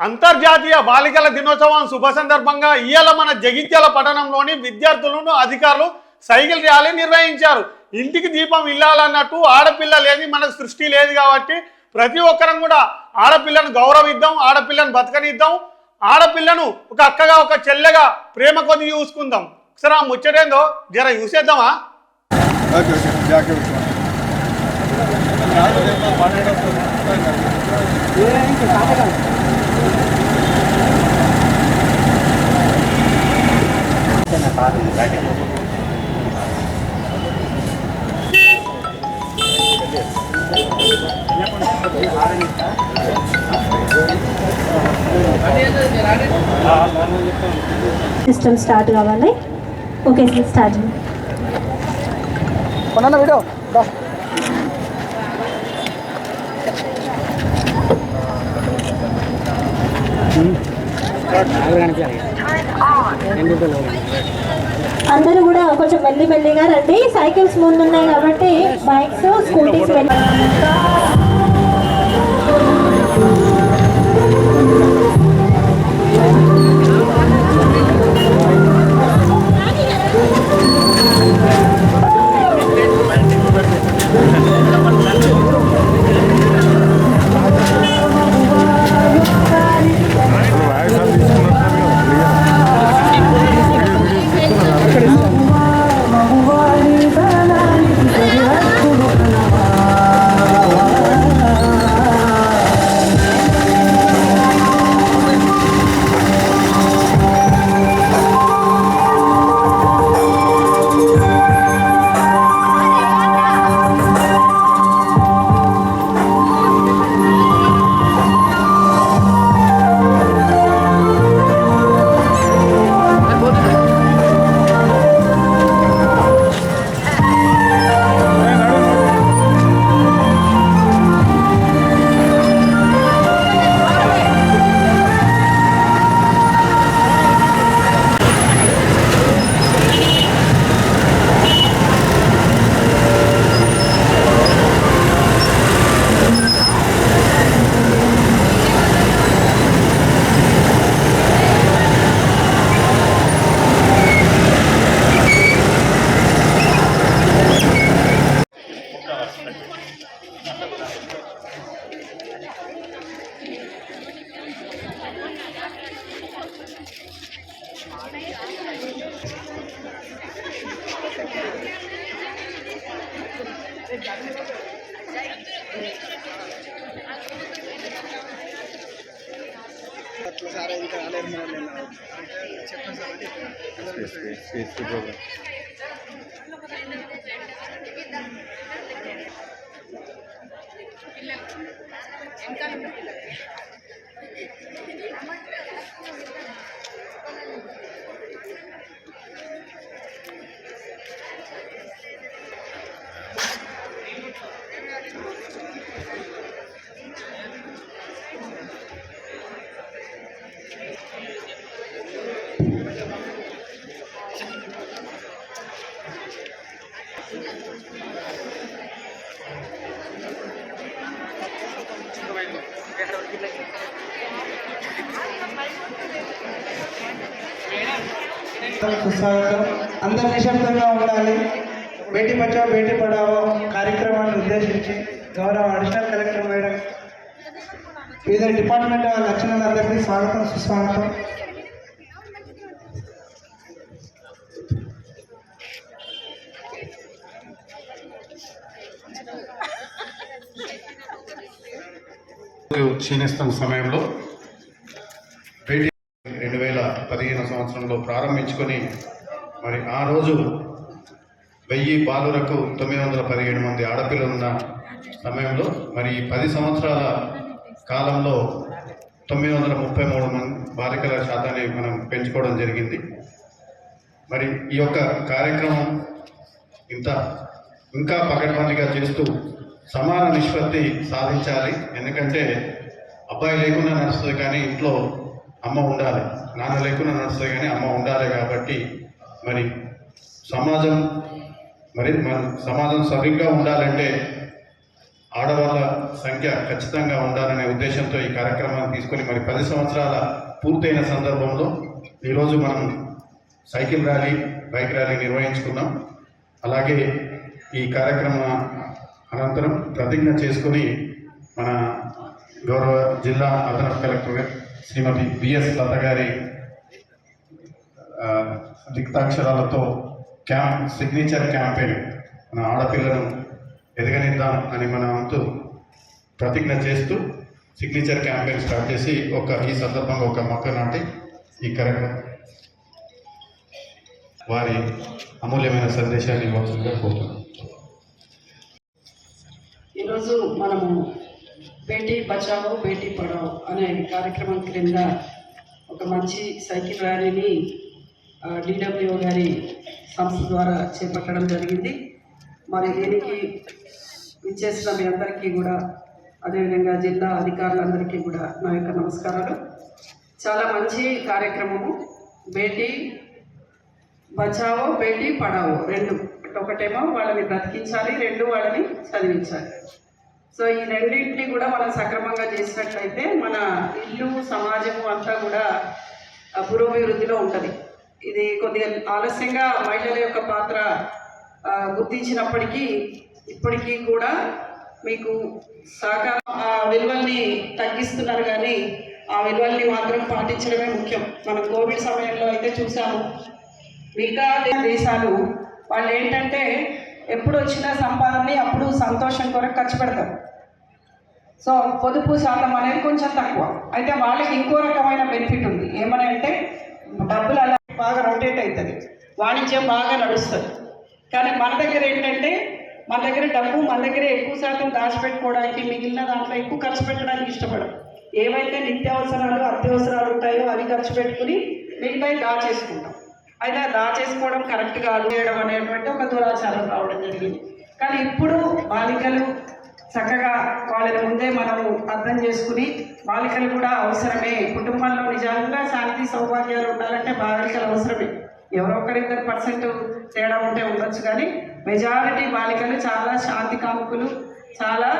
అంతర్జాతీయ బాలికల దినోత్సవం శుభ సందర్భంగా ఇవాళ మన జగిత్యాల పట్టణంలోని విద్యార్థులను అధికారులు సైకిల్ ర్యాలీ నిర్వహించారు. ఇంటికి దీపం ఇల్లాలన్నట్టు ఆడపిల్ల లేని మనకు సృష్టి లేదు కాబట్టి ప్రతి ఒక్కరం కూడా ఆడపిల్లను గౌరవిద్దాం ఆడపిల్లను బతకనిద్దాం. ఆడపిల్లను ఒక అక్కగా ఒక చెల్లెగా ప్రేమ కొద్ది చూసుకుందాం. ఒకసారి ఆ ముచ్చటేందో జర చూసేద్దామా? ఓకే సిస్టమ్ స్టార్ట్ కావాలి. ఓకే సార్ స్టార్ట్ కొనన్న వీడియో. అందరూ కూడా కొంచెం మెల్లి మెల్లిగా రండి. సైకిల్స్ ముందున్నాయి కాబట్టి బైక్స్ స్కూటీస్ వెళ్ళి సుస్వాగతం అందరు నిశ్శబ్దంగా ఉండాలి. బేటీ బచావో బేటీ పడావో కార్యక్రమాన్ని ఉద్దేశించి గౌరవ అడిషనల్ కలెక్టర్ మేడం వివిధ డిపార్ట్మెంట్ లక్షణాలందరికీ స్వాగతం సుస్వాగతం. క్షీణిస్తున్న సమయంలో రెండు వేల పదిహేను సంవత్సరంలో ప్రారంభించుకొని మరి ఆ రోజు వెయ్యి బాలులకు తొమ్మిది వందల పదిహేడు మంది ఆడపిల్లలు ఉన్న సమయంలో మరి ఈ పది సంవత్సరాల కాలంలో తొమ్మిది వందల ముప్పై మూడు మంది బాలికల శాతాన్ని మనం పెంచుకోవడం జరిగింది. మరి ఈ యొక్క కార్యక్రమం ఇంత ఇంకా పకడ్బందీగా చేస్తూ సమాన నిష్పత్తి సాధించాలి. ఎందుకంటే అబ్బాయి లేకుండా నడుస్తుంది కానీ ఇంట్లో అమ్మ ఉండాలి. నాన్న లేకుండా నడుస్తుంది కానీ అమ్మ ఉండాలి కాబట్టి మరి సమాజం మరి మన సమాజం సరిగ్గా ఉండాలంటే ఆడవాళ్ళ సంఖ్య ఖచ్చితంగా ఉండాలనే ఉద్దేశంతో ఈ కార్యక్రమాన్ని తీసుకొని మరి పది సంవత్సరాల పూర్తయిన సందర్భంలో ఈరోజు మనం సైకిల్ ర్యాలీ బైక్ ర్యాలీ నిర్వహించుకున్నాం. అలాగే ఈ కార్యక్రమ అనంతరం ప్రతిజ్ఞ చేసుకొని మన గౌరవ జిల్లా అదనపు కలెక్టర్ శ్రీమతి బిఎస్ లత గారి రిక్తాక్షరాలతో క్యాంప్ సిగ్నేచర్ క్యాంపెయిన్ మన ఆడపిల్లను ఎదగనిద్దాం అని మన వంతు ప్రతిజ్ఞ చేస్తూ సిగ్నేచర్ క్యాంపెయిన్ స్టార్ట్ చేసి ఒక ఈ సందర్భంగా ఒక మొక్క నాటి ఈ కార్యక్రమం వారి అమూల్యమైన సందేశాన్ని ఇవ్వాల్సిందిగా కోరుతున్నాను. ఈరోజు మనము బేటీ బచావో బేటీ పడావో అనే కార్యక్రమం క్రింద ఒక మంచి సైకిల్ ర్యాలీని డిడబ్ల్యూ గారి సంస్థ ద్వారా చేపట్టడం జరిగింది. మరి దీనికి విచ్చేసిన మీ అందరికీ కూడా అదేవిధంగా జిల్లా అధికారులందరికీ కూడా నా యొక్క నమస్కారాలు. చాలా మంచి కార్యక్రమము. బేటీ బచావో బేటీ పడావో రెండు. ఒకటేమో వాళ్ళని బ్రతికించాలి రెండు వాళ్ళని చదివించాలి. సో ఈ రెండింటిని కూడా మనం సక్రమంగా చేసినట్లయితే మన ఇల్లు సమాజము అంతా కూడా పురోభివృద్ధిలో ఉంటుంది. ఇది కొద్దిగా ఆలస్యంగా మహిళల యొక్క పాత్ర గుర్తించినప్పటికీ ఇప్పటికీ కూడా మీకు సహకారం ఆ విలువల్ని తగ్గిస్తున్నారు కానీ ఆ విలువల్ని మాత్రం పాటించడమే ముఖ్యం. మనం కోవిడ్ సమయంలో అయితే చూసాము. మిగతా దేశాలు వాళ్ళు ఏంటంటే ఎప్పుడు వచ్చిన సంపాదనని అప్పుడు సంతోషం కొరకు ఖర్చు పెడతారు సో పొదుపు శాతం అనేది కొంచెం తక్కువ. అయితే వాళ్ళకి ఇంకో రకమైన బెనిఫిట్ ఉంది. ఏమని అంటే డబ్బులు అలా బాగా రొటేట్ అవుతుంది వాణిజ్యం బాగా నడుస్తుంది. కానీ మన దగ్గర ఏంటంటే మన దగ్గర డబ్బు మన దగ్గర ఎక్కువ శాతం దాచిపెట్టుకోవడానికి మిగిలిన దాంట్లో ఎక్కువ ఖర్చు పెట్టడానికి ఇష్టపడదు ఏవైతే నిత్యావసరాలు అత్యవసరాలు ఉంటాయో అవి ఖర్చు పెట్టుకుని మిగతాయి దాచేసుకుంటాం. అయితే దా చేసుకోవడం కరెక్ట్ కాదు. చేయడం అనేటువంటి ఒక దురాచారం రావడం జరిగింది. కానీ ఇప్పుడు బాలికలు చక్కగా వాళ్ళని ముందే మనము అర్థం చేసుకుని బాలికలు కూడా అవసరమే. కుటుంబంలో నిజంగా శాంతి సౌభాగ్యాలు ఉండాలంటే బాలికలు అవసరమే. ఎవరో ఒకరిద్దరు పర్సెంట్ తేడా ఉంటే ఉండొచ్చు కానీ మెజారిటీ బాలికలు చాలా శాంతి కాముకులు చాలా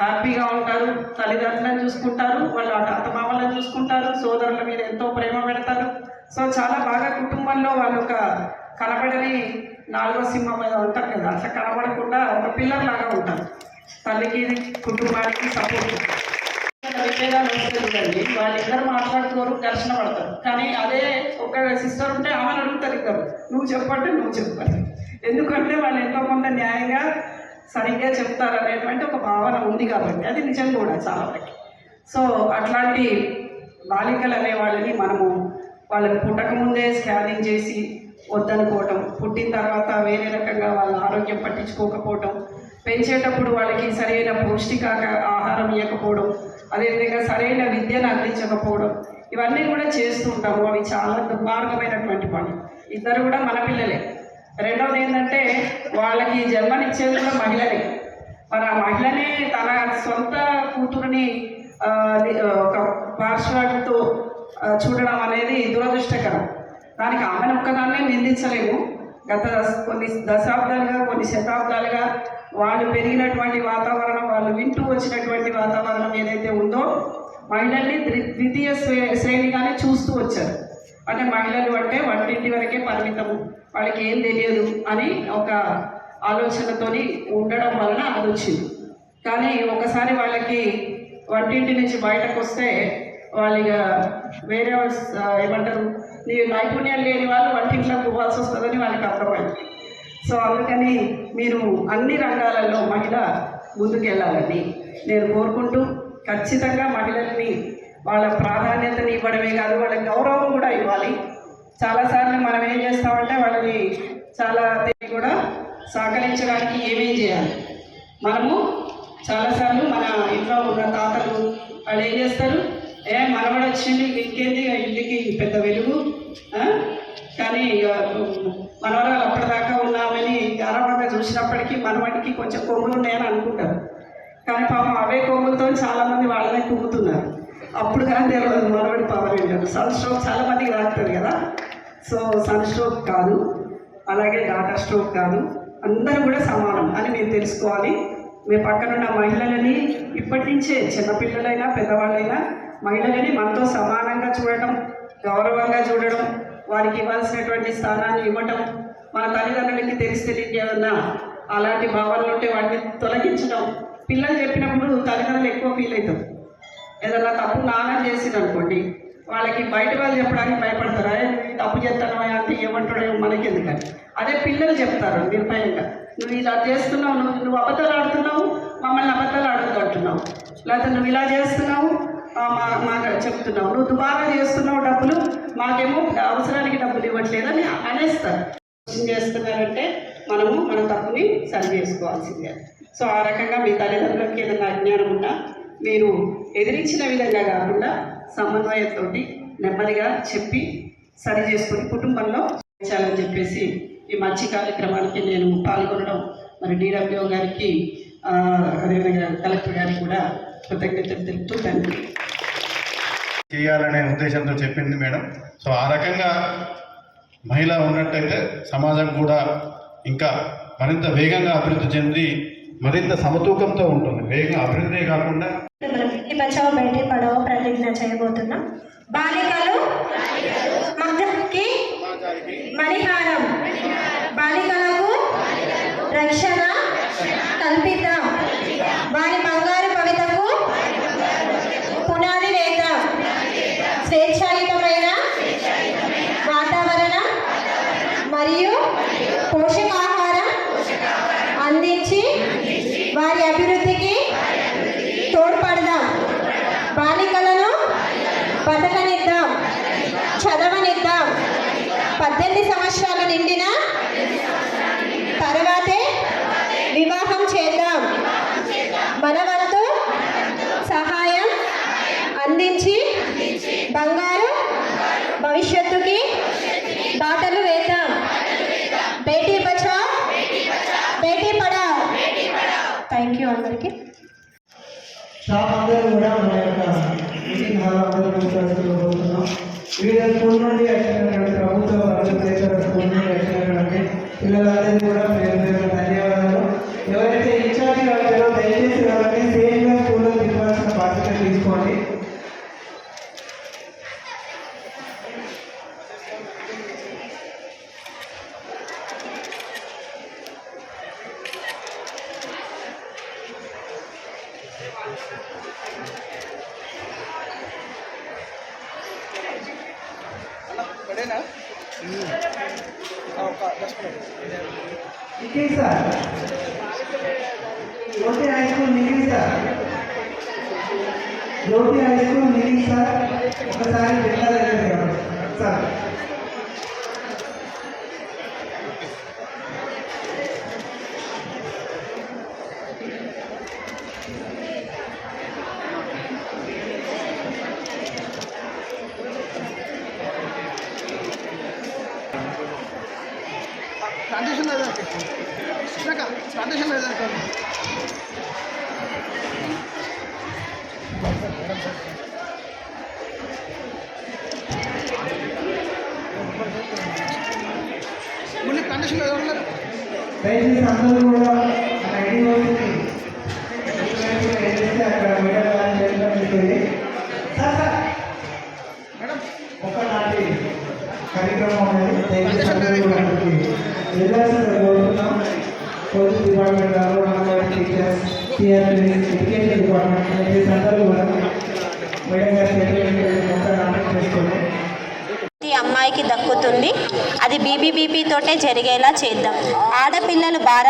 హ్యాపీగా ఉంటారు. తల్లిదండ్రులను చూసుకుంటారు వాళ్ళ అత్తమామలను చూసుకుంటారు. సోదరుల మీద ఎంతో ప్రేమ పెడతారు. సో చాలా బాగా కుటుంబంలో వాళ్ళు ఒక కనబడని నాలుగో సింహం మీద ఉంటారు కదా అట్లా కనబడకుండా ఒక పిల్లర్ లాగా ఉంటారు. తల్లికి కుటుంబానికి సపోర్ట్ విభేదాలు వస్తాయి వాళ్ళిద్దరు మాట్లాడుకోరు ఘర్షణ పడతారు. కానీ అదే ఒక సిస్టర్ ఉంటే ఆమెను అడుగుతారు ఇద్దరు నువ్వు చెప్పంటే నువ్వు చెప్పాలి ఎందుకంటే వాళ్ళు ఎంతో కొంత న్యాయంగా సరిగ్గా చెప్తారు అనేటువంటి ఒక భావన ఉంది కాబట్టి అది నిజం కూడా చాలా సో అట్లాంటి బాలికలు అనే వాళ్ళని మనము వాళ్ళని పుట్టకముందే స్కానింగ్ చేసి వద్దనుకోవటం. పుట్టిన తర్వాత వేరే రకంగా వాళ్ళ ఆరోగ్యం పట్టించుకోకపోవటం. పెంచేటప్పుడు వాళ్ళకి సరైన పౌష్టికాక ఆహారం ఇవ్వకపోవడం అదేవిధంగా సరైన విద్యను అందించకపోవడం. ఇవన్నీ కూడా చేస్తూ ఉంటాము. అవి చాలా దుర్మార్గమైనటువంటి పని ఇద్దరు కూడా మన పిల్లలే. రెండవది ఏంటంటే వాళ్ళకి జన్మనిచ్చేది కూడా మహిళలే. మరి ఆ మహిళనే తన సొంత కూతురుని ఒక పార్శ్వాడితో చూడడం అనేది దురదృష్టకరం. దానికి ఆమెను ఒక్కదాన్నే నిందించలేము. గత కొన్ని దశాబ్దాలుగా కొన్ని శతాబ్దాలుగా వాళ్ళు పెరిగినటువంటి వాతావరణం వాళ్ళు వింటూ వచ్చినటువంటి వాతావరణం ఏదైతే ఉందో మహిళల్ని ద్వి- ద్వితీయ శ్రే- శ్రేణిగానే చూస్తూ వచ్చారు. అంటే మహిళలు అంటే వంటింటి వరకే పరిమితము. వాళ్ళకి ఏం తెలియదు అని ఒక ఆలోచనతోని ఉండడం వలన అది వచ్చింది. కానీ ఒకసారి వాళ్ళకి వంటింటి నుంచి బయటకు వస్తే వాళ్ళు ఇక వేరే వాళ్ళ- ఏమంటారు నీ నైపుణ్యం లేని వాళ్ళు వంటింట్లో పోవాల్సి వస్తుందని వాళ్ళకి అర్థమైంది. సో అందుకని మీరు అన్ని రంగాలలో మహిళ ముందుకెళ్ళాలని నేను కోరుకుంటూ ఖచ్చితంగా మహిళల్ని వాళ్ళ ప్రాధాన్యతని ఇవ్వడమే కాదు వాళ్ళ గౌరవం కూడా ఇవ్వాలి. చాలాసార్లు మనం ఏం చేస్తామంటే వాళ్ళని చాలా కూడా సహకరించడానికి ఏమేం చేయాలి? మనము చాలాసార్లు మన ఇంట్లో ఉన్న తాతలు వాళ్ళు ఏం చేస్తారు? ఏ మనవడు వచ్చింది ఇంకేంది ఇంటికి పెద్ద వెలుగు కానీ ఇక మనవరాలు అప్పటిదాకా ఉన్నామని గారవంగా చూసినప్పటికీ మనవాడికి కొంచెం కొమ్ములు ఉన్నాయని అనుకుంటారు. కానీ పాపం అవే కొమ్ములతో చాలామంది వాళ్ళనే కుమ్ముతున్నారు. అప్పుడు కానీ తెలియదు మనవడి పవర్ ఏంటంటే. సన్ స్ట్రోక్ చాలా మందికి కదా. సో సన్ స్ట్రోక్ కాదు అలాగే డాటా స్ట్రోక్ కాదు. అందరూ కూడా సమానం అని మీరు తెలుసుకోవాలి. మీ పక్కనున్న మహిళలని ఇప్పటి నుంచే చిన్నపిల్లలైనా పెద్దవాళ్ళైనా మహిళలని మనతో సమానంగా చూడటం గౌరవంగా చూడడం వారికి ఇవ్వాల్సినటువంటి స్థానాన్ని ఇవ్వటం మన తల్లిదండ్రులకి తెలిసి తెలియక అలాంటి భావనలు ఉంటే వాటిని తొలగించడం పిల్లలు చెప్పినప్పుడు తల్లిదండ్రులు ఎక్కువ ఫీల్ అవుతారు. ఏదన్నా తప్పు నాన్న చేసింది అనుకోండి వాళ్ళకి బయట వాళ్ళు చెప్పడానికి భయపడతారు. అదే తప్పు చేస్తానో అంటే ఏమంటాడో మనకి ఎందుకని అదే పిల్లలు చెప్తారు నిర్భయంగా. నువ్వు ఇలా చేస్తున్నావు నువ్వు నువ్వు అబద్ధాలు ఆడుతున్నావు మమ్మల్ని అబద్ధాలు ఆడద్దు అంటున్నావు. లేకపోతే నువ్వు ఇలా చేస్తున్నావు మాకు చెప్తున్నావు. నువ్వు దుబారా చేస్తున్నావు డబ్బులు మాకేమో అవసరానికి డబ్బులు ఇవ్వట్లేదని అనేస్తారు. ఏం చేస్తున్నారంటే మనము మన తప్పుని సరి చేసుకోవాల్సిందే. సో ఆ రకంగా మీ తల్లిదండ్రులకి ఏదైనా అజ్ఞానం ఉన్నా మీరు ఎదిరించిన విధంగా కాకుండా సమన్వయంతో నెమ్మదిగా చెప్పి సరి చేసుకుని కుటుంబంలో చేయాలని చెప్పేసి ఈ మంచి కార్యక్రమానికి నేను పాల్గొనడం మరి డిడబ్ల్యూ గారికి అదేవిధంగా కలెక్టర్ గారికి కూడా కృతజ్ఞతలు తెలుపుతూ థ్యాంక్ యూ చేయాలనే ఉద్దేశంతో చెప్పింది మేడం. సో ఆ రకంగా మహిళ ఉన్నట్టయితే సమాజం కూడా ఇంకా మరింత వేగంగా అభివృద్ధి చెంది మరింత సమతూకంతో ఉంటుంది. వేగంగా అభివృద్ధి కాకుండా బచావో బేటీ పడావో ప్రతిజ్ఞ చేయబోతున్నాం. బాలికలు మగకి మణిహారం. బాలికలకు రక్షణ కల్పిద్దాం. వారి బంగారు కవితకు పునాది వేద్దాం స్వేచ్ఛాయుతమైన వాతావరణం మరియు పోషకాహారం అందించి వారి అభివృద్ధికి తోడ్పడదాం బాలికలను బతకనిద్దాం చదవనిద్దాం పద్దెనిమిది సంవత్సరాలు నిండిన తర్వాతే వివాహం చేద్దాం మన వంతు సహాయం అందించి బంగారు భవిష్యత్తుకి బాటలు వేద్దాం. బేటీ బచావ్. బేటీ పడావ్. థ్యాంక్ యూ అందరికీ. స్టాఫ్ అందరూ కూడా మన యొక్క స్కూల్ నుండి ప్రభుత్వ స్కూల్ నుండి కూడా పేరు పేరు జ్యోతి హై స్కూల్ మిగిలి సార్ జ్యోతి హై స్కూల్ మిగిలి సార్ ఒకసారి పిల్లల సార్. కృష్ణక ప్లాంటేషన్ లేదా ముందు ప్లాంటేషన్ లేదా ఉన్నారు దయచేసి అందరూ కూడా ఐడి వచ్చి అక్కడ మేడం గారు చేయడం జరుగుతుంది సార్ సార్ మేడం ఒకనాటి కార్యక్రమం అనేది దయచేసి అందరూ కూడా అక్కడికి వెళ్ళాల్సిందిగా కోరుతున్నాం police department anganwadi teachers TRP education department అందరూ కూడా మేడం గారి ప్రతి అమ్మాయికి దక్కుతుంది. అది బీబీబీపీ తోటే జరిగేలా చేద్దాం. ఆడపిల్లలు భారత